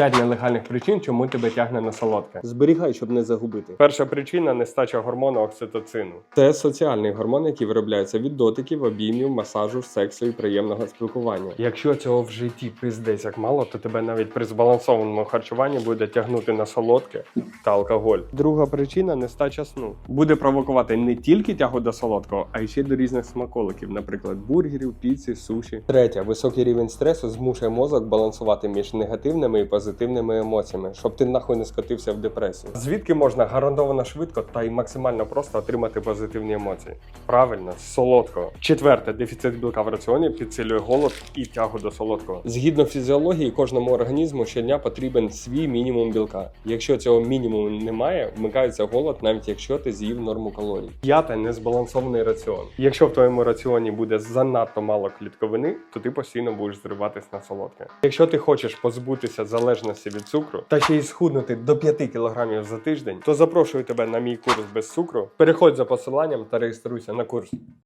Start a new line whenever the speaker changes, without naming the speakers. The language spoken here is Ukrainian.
П'ять нелегальних причин, чому тебе тягне на солодке.
Зберігай, щоб не загубити.
Перша причина нестача гормону окситоцину. Це соціальний гормон, який виробляється від дотиків, обіймів, масажу, сексу і приємного спілкування. Якщо цього в житті пиздець як мало, то тебе навіть при збалансованому харчуванні буде тягнути на солодке та алкоголь. Друга причина нестача сну. Буде провокувати не тільки тягу до солодкого, а й ще до різних смаколиків, наприклад, бургерів, піци, суші. Третя, високий рівень стресу змушує мозок балансувати між негативними і позитивними емоціями, щоб ти нахуй не скотився в депресію. Звідки можна гарантовано швидко та й максимально просто отримати позитивні емоції? Правильно, з солодкого. Четверте, дефіцит білка в раціоні підсилює голод і тягу до солодкого. Згідно фізіології, кожному організму щодня потрібен свій мінімум білка. Якщо цього мінімуму немає, вмикається голод, навіть якщо ти з'їв норму калорій. П'яте незбалансований раціон. Якщо в твоєму раціоні буде занадто мало клітковини, то ти постійно будеш зриватись на солодке. Якщо ти хочеш позбутися залежності від цукру та ще й схуднути до 5 кг за тиждень, то запрошую тебе на мій курс без цукру. Переходь за посиланням та реєструйся на курс.